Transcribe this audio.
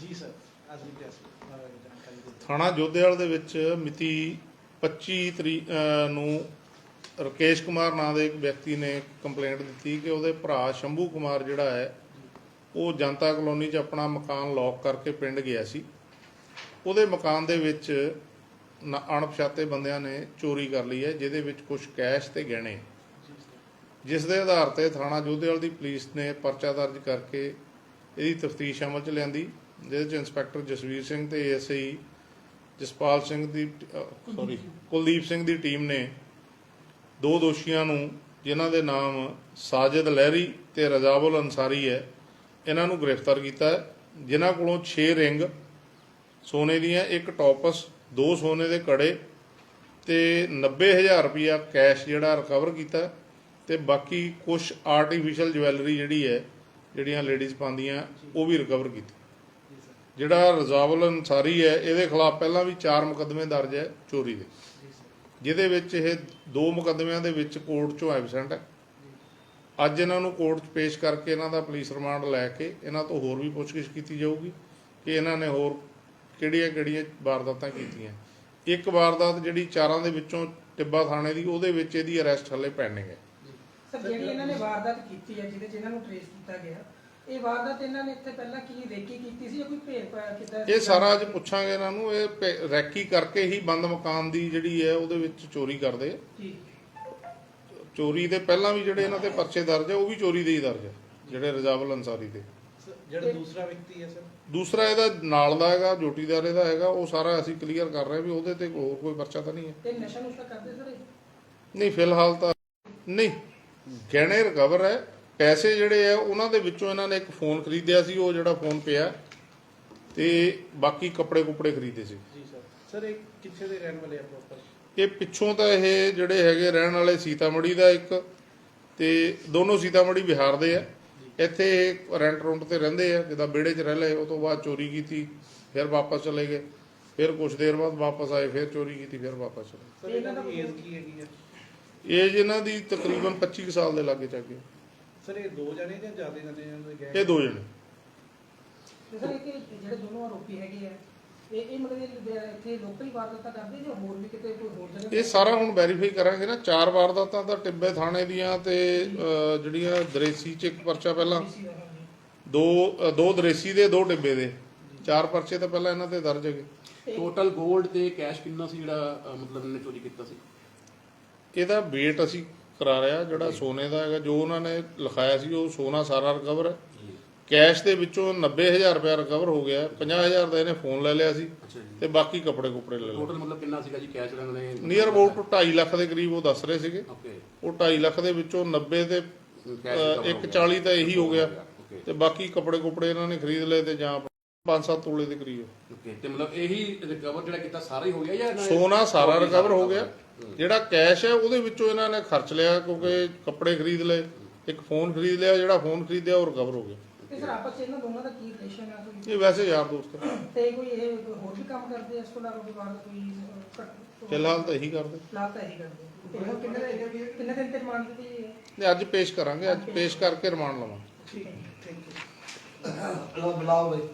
ਜੀ ਸਰ ਅੱਜ ਵੀ ਪ੍ਰੈਸ ਜਾਣਕਾਰੀ ਦੇ ਥਾਣਾ ਜੋਧੇਵਾਲ ਦੇ ਵਿੱਚ ਮਿਤੀ 25 ਤਰੀਕ ਨੂੰ ਰਕੇਸ਼ ਕੁਮਾਰ ਨਾਂ ਦੇ ਇੱਕ ਵਿਅਕਤੀ ਨੇ ਕੰਪਲੇਂਟ ਦਿੱਤੀ ਕਿ ਉਹਦੇ ਭਰਾ ਸ਼ੰਭੂ ਕੁਮਾਰ ਜਿਹੜਾ ਹੈ ਉਹ ਜਨਤਾ ਕਲੋਨੀ 'ਚ ਆਪਣਾ ਮਕਾਨ ਲੌਕ ਕਰਕੇ ਪਿੰਡ ਗਿਆ ਸੀ। ਉਹਦੇ ਮਕਾਨ ਦੇ ਵਿੱਚ ਅਣਪਛਾਤੇ ਬੰਦਿਆਂ ਨੇ ਚੋਰੀ ਕਰ ਲਈ ਹੈ ਜਿਹਦੇ ਵਿੱਚ ਕੁਝ ਕੈਸ਼ ਤੇ ਗਹਿਣੇ। ਜਿਸ ਦੇ ਆਧਾਰ ਤੇ ਥਾਣਾ ਜੋਧੇਵਾਲ ਦੀ ਪੁਲਿਸ ਨੇ ਪਰਚਾ ਦਰਜ ਕਰਕੇ ਇਹਦੀ ਤਫਤੀਸ਼ ਅਮਲ 'ਚ ਲਿਆਂਦੀ। ਜਿਹਦੇ 'ਚ ਇੰਸਪੈਕਟਰ ਜਸਵੀਰ ਸਿੰਘ ਤੇ ਏਐਸਆਈ ਜਸਪਾਲ ਸਿੰਘ ਦੀ ਸੌਰੀ ਕੁਲਦੀਪ ਸਿੰਘ ਦੀ ਟੀਮ ਨੇ ਦੋ ਦੋਸ਼ੀਆਂ ਨੂੰ, ਜਿਨ੍ਹਾਂ ਦੇ ਨਾਮ ਸਾਜਿਦ ਲਹਿਰੀ ਤੇ ਰਜ਼ਾਵੁਲ ਅਨਸਾਰੀ ਹੈ, ਇਹਨਾਂ ਨੂੰ ਗ੍ਰਿਫਤਾਰ ਕੀਤਾ ਹੈ। ਜਿਨ੍ਹਾਂ ਕੋਲੋਂ 6 ਰਿੰਗ ਸੋਨੇ ਦੀਆਂ, ਇੱਕ ਟੋਪਸ, ਦੋ ਸੋਨੇ ਦੇ ਕੜੇ ਤੇ 90000 ਰੁਪਇਆ ਕੈਸ਼ ਜਿਹੜਾ ਰਿਕਵਰ ਕੀਤਾ ਤੇ ਬਾਕੀ ਕੁਝ ਆਰਟੀਫੀਸ਼ੀਅਲ ਜਵੈਲਰੀ ਜਿਹੜੀ ਹੈ, ਜਿਹੜੀਆਂ ਲੇਡੀਜ਼ ਪਾਉਂਦੀਆਂ, ਉਹ ਵੀ ਰਿਕਵਰ ਕੀਤੀ ਜਿਹੜਾ ਰਜ਼ਾਵਲ ਅਨਸਾਰੀ ਹੈ, ਇਹਦੇ ਖਿਲਾਫ ਪਹਿਲਾਂ ਵੀ 4 ਮੁਕੱਦਮੇ ਦਰਜ ਹੈ ਚੋਰੀ ਦੇ। ਜਿਹਦੇ ਵਿੱਚ ਇਹ ਦੋ ਮੁਕੱਦਮਿਆਂ ਦੇ ਵਿੱਚ ਕੋਰਟ 'ਚੋਂ ਐਬਸੈਂਟ ਹੈ। ਅੱਜ ਇਹਨਾਂ ਨੂੰ ਕੋਰਟ 'ਚ ਪੇਸ਼ ਕਰਕੇ ਇਹਨਾਂ ਦਾ ਪੁਲਿਸ ਰਿਮਾਂਡ ਲੈ ਕੇ ਇਹਨਾਂ ਤੋਂ ਹੋਰ ਵੀ ਪੁੱਛਗਿੱਛ ਕੀਤੀ ਜਾਊਗੀ ਕਿ ਇਹਨਾਂ ਨੇ ਹੋਰ ਕਿਹੜੀਆਂ ਕਿਹੜੀਆਂ ਵਾਰਦਾਤਾਂ ਕੀਤੀਆਂ। ਇੱਕ ਵਾਰਦਾਤ ਜਿਹੜੀ ਚਾਰਾਂ ਦੇ ਵਿੱਚੋਂ ਟਿੱਬਾ ਥਾਣੇ ਦੀ, ਉਹਦੇ ਵਿੱਚ ਇਹਦੀ ਅਰੈਸਟ ਹੱਲੇ ਪੈਂਡਿੰਗ ਹੈ। ਸਰ, ਜਿਹੜੀ ਇਹਨਾਂ ਨੇ ਵਾਰਦਾਤ ਕੀਤੀ ਹੈ, ਜਿਹਦੇ ਚ ਇਹਨਾਂ ਨੂੰ ਟ੍ਰੇਸ ਕੀਤਾ ਗਿਆ ਇਹ ਵਾਰਦਾਤ ਇਹਨਾਂ ਨੇ ਇੱਥੇ ਪਹਿਲਾਂ ਕੀ ਰੇਕੀ ਕੀਤੀ ਸੀ ਜਾਂ ਕੋਈ ਭੇਦ ਪਾਇਆ ਕੀਤਾ ਇਹ ਸਾਰਾ ਅੱਜ ਪੁੱਛਾਂਗੇ ਇਹਨਾਂ ਨੂੰ। ਇਹ ਰੈਕੀ ਕਰਕੇ ਹੀ ਬੰਦ ਮਕਾਨ ਦੀ ਜਿਹੜੀ ਹੈ ਉਹਦੇ ਵਿੱਚ ਚੋਰੀ ਕਰਦੇ ਆ। ਜੀ। ਚੋਰੀ ਦੇ ਪਹਿਲਾਂ ਵੀ ਜਿਹੜੇ ਇਹਨਾਂ ਤੇ ਪਰਚੇ ਦਰਜ ਹੈ ਉਹ ਵੀ ਚੋਰੀ ਦੇ ਹੀ ਦਰਜ ਹੈ ਜਿਹੜੇ ਰਜਾਵਲ ਅਨਸਾਰੀ ਦੇ। ਸਰ ਜਿਹੜਾ ਦੂਸਰਾ ਵਿਅਕਤੀ ਹੈ ਸਰ? ਦੂਸਰਾ ਇਹਦਾ ਨਾਲ ਦਾ ਹੈਗਾ ਜੋਟੀਦਾਰ ਇਹਦਾ ਹੈਗਾ ਉਹ ਸਾਰਾ ਅਸੀਂ ਕਲੀਅਰ ਕਰ ਰਹੇ ਹਾਂ ਵੀ ਉਹਦੇ ਤੇ ਹੋਰ ਕੋਈ ਪਰਚਾ ਤਾਂ ਨਹੀਂ ਹੈ। ਇਹ ਨਸ਼ਾ ਨੁਸ਼ਾ ਕਰਦੇ ਸਰ ਇਹ? ਨਹੀਂ ਫਿਲਹਾਲ ਤਾਂ ਨਹੀਂ। ਗਹਿਣੇ ਰਿਕਵਰ ਹੈ। ਪੈਸੇ ਜਿਹੜੇ ਆ ਉਹਨਾਂ ਦੇ ਵਿੱਚੋਂ ਇਹਨਾਂ ਨੇ ਇੱਕ ਫੋਨ ਖਰੀਦਿਆ ਸੀ ਉਹ ਜਿਹੜਾ ਫੋਨ ਪਿਆ ਤੇ ਬਾਕੀ ਕੱਪੜੇ ਕੁਪੜੇ ਖਰੀਦੇ ਸੀ। ਜੀ ਸਰ। ਸਰ ਇਹ ਕਿੱਥੇ ਦੇ ਰਹਿਣ ਵਾਲੇ ਆ ਪ੍ਰੋਪਰ ਇਹ ਪਿੱਛੋਂ ਤਾਂ ਇਹ ਜਿਹੜੇ ਹੈਗੇ ਰਹਿਣ ਵਾਲੇ ਸੀਤਾਮੜੀ ਦਾ ਇੱਕ ਤੇ ਦੋਨੋਂ ਸੀਤਾਮੜੀ ਬਿਹਾਰ ਦੇ ਆ। ਇੱਥੇ ਰੈਂਟ ਰੁੰਟ ਤੇ ਰਹਿੰਦੇ ਆ ਜਿੱਦਾਂ ਵਿਹੜੇ 'ਚ ਰਹਿ ਲਏ ਉਹ ਤੋਂ ਬਾਅਦ ਚੋਰੀ ਕੀਤੀ ਫਿਰ ਵਾਪਸ ਚਲੇ ਗਏ। ਫਿਰ ਕੁਝ ਦੇਰ ਬਾਅਦ ਵਾਪਸ ਆਏ ਫਿਰ ਚੋਰੀ ਕੀਤੀ ਫਿਰ ਵਾਪਸ ਚਲੇ ਸਰ ਇਹਨਾਂ ਦੀ ਏਜ ਕੀ ਹੈਗੀ ਗਏ ਏਜ ਇਹਨਾਂ ਦੀ ਤਕਰੀਬਨ 25 ਕੁ ਸਾਲ ਦੇ ਲਾਗੇ ਚਾਗੇ ਸਰ ਇਹ ਦੋ ਜਣੇ ਜਾਂ ਜ਼ਿਆਦਾ ਜਣੇ ਇਹਨਾਂ ਦੇ ਗਏ ਇਹ ਦੋ ਜਣੇ। ਤੇ ਸਰ ਇਹ ਕਿ ਜਿਹੜੇ ਦੋਨੋਂ ਆਰੋਪੀ ਹੈਗੇ ਆ ਇਹ ਇਹ ਮਤਲਬ ਇਹ ਇੱਥੇ ਲੋਕਲ ਵਾਰਦਾਤਾਂ ਕਰਦੇ ਜਾਂ ਹੋਰ ਵੀ ਕਿਤੇ ਕੋਈ ਹੋਰ ਜਗ੍ਹਾ? ਇਹ ਸਾਰਾ ਹੁਣ ਵੈਰੀਫਾਈ ਕਰਾਂਗੇ ਨਾ। ਚਾਰ ਵਾਰਦਾਤਾਂ ਤਾਂ ਟਿੱਬੇ ਥਾਣੇ ਦੀਆਂ ਤੇ ਜਿਹੜੀਆਂ ਦਰੇਸੀ 'ਚ ਇੱਕ ਪਰਚਾ ਪਹਿਲਾਂ। ਦਾ। ਦੋ ਅ, ਦੋ ਦਰੇਸੀ ਦੇ ਦੋ ਟਿੱਬੇ ਦੇ। ਚਾਰ ਪਰਚੇ ਤਾਂ ਪਹਿਲਾਂ ਇਹਨਾਂ ਤੇ ਦਰਜ ਹੈਗੇ। ਟੋਟਲ 골ਡ ਤੇ ਕੈਸ਼ ਕਿੰਨਾ ਸੀ ਜਿਹੜਾ ਮਤਲਬ ਇਹਨੇ ਚੋਰੀ ਕੀਤਾ ਸੀ? ਇਹਦਾ weight ਅਸੀਂ ਕਰਾ ਰਿਹਾ ਜਿਹੜਾ ਸੋਨੇ ਦਾ ਹੈਗਾ ਜੋ ਉਹਨਾਂ ਨੇ ਲਿਖਾਇਆ ਸੀ ਉਹ ਸੋਨਾ ਸਾਰਾ ਰਿਕਵਰ ਹੈ। ਕੈਸ਼ ਦੇ ਵਿੱਚੋਂ 90000 ਰੁਪਇਆ ਰਿਕਵਰ ਹੋ ਗਿਆ 50000 ਦਾ ਇਹਨੇ ਫੋਨ ਲੈ ਲਿਆ ਸੀ ਤੇ ਬਾਕੀ ਕੱਪੜੇ ਕੁਪੜੇ ਲੈ ਲਏ। ਟੋਟਲ ਮਤਲਬ ਕਿੰਨਾ ਸੀਗਾ ਜੀ ਕੈਸ਼ ਨੇ ਨੀਅਰ ਅਬਾਊਟ 2.5 ਲੱਖ ਦੇ ਕਰੀਬ ਉਹ ਦੱਸ ਰਹੇ ਸੀਗੇ। ਉਹ 2.5 ਲੱਖ ਦੇ ਵਿੱਚੋਂ 90 ਤੇ ਕੈਸ਼ 140 ਤਾਂ ਇਹੀ ਹੋ ਗਿਆ। ਤੇ ਬਾਕੀ ਕੱਪੜੇ ਕੁਪੜੇ ਇਹਨਾਂ ਨੇ ਖਰੀਦ ਲਏ ਤੇ ਜਾਂ 5-7 ਤੋਲੇ ਦੇ ਕਰੀਬ। ਓਕੇ ਤੇ ਮਤਲਬ ਇਹੀ ਰਿਕਵਰ ਜਿਹੜਾ ਕੀਤਾ ਸਾਰਾ ਹੀ ਹੋ ਗਿਆ ਜਾਂ ਇਹਨਾਂ ਨੇ- ਸੋਨਾ ਸਾਰਾ ਰਿਕਵਰ ਹੋ ਗਿਆ। ਹੂੰ। ਜਿਹੜਾ ਕੈਸ਼ ਹੈ ਉਹਦੇ ਵਿੱਚੋਂ ਇਹਨਾਂ ਨੇ ਖਰਚ ਲਿਆ ਕਿਉਂਕਿ ਕੱਪੜੇ ਖਰੀਦ ਲਏ ਇੱਕ ਫੋਨ ਖਰੀਦ ਲਿਆ ਜਿਹੜਾ ਫੋਨ ਖਰੀਦਿਆ ਉਹ ਰਿਕਵਰ ਹੋ ਗਿਆ। ਤੇ ਸਰ ਆਪਸ ਚ ਇਹਨਾਂ ਦੋਨਾਂ ਦਾ ਕੀ ਰਿਲੇਸ਼ਨ ਹੈ ਕੋਈ? ਇਹ ਵੈਸੇ ਯਾਰ ਦੋਸਤ ਹੈ। ਤੇ ਕੋਈ ਇਹ ਕੋਈ ਹੋਰ ਵੀ ਕੰਮ ਕਰਦੇ ਆ ਇਸ ਤੋਂ ਇਲਾਵਾ ਕੋਈ ਕੋਈ ਅਹ, ਘਟ- ਫਿਲਹਾਲ ਤਾਂ ਇਹੀ ਕਰਦੇ। ਫਿਲਹਾਲ ਤਾਂ ਇਹੀ ਕਰਦੇ ਆ। ਤੇ ਹੁਣ ਕਿੰਨੇ ਦਿਨ ਕਿੰਨੇ ਦਿਨ ਤੇ ਰਿਮਾਂਡ ਦਿੱਤੀ ਹੈ? ਨੇ ਅੱਜ ਪੇਸ਼ ਕਰਾਂਗੇ ਅੱਜ ਪੇਸ਼ ਕਰਕੇ ਰਿਮਾਂਡ ਲਵਾਂਗੇ। ਠੀਕ ਥੈਂਕ ਯੂ ਬੁਲਾਓ ਬਈ।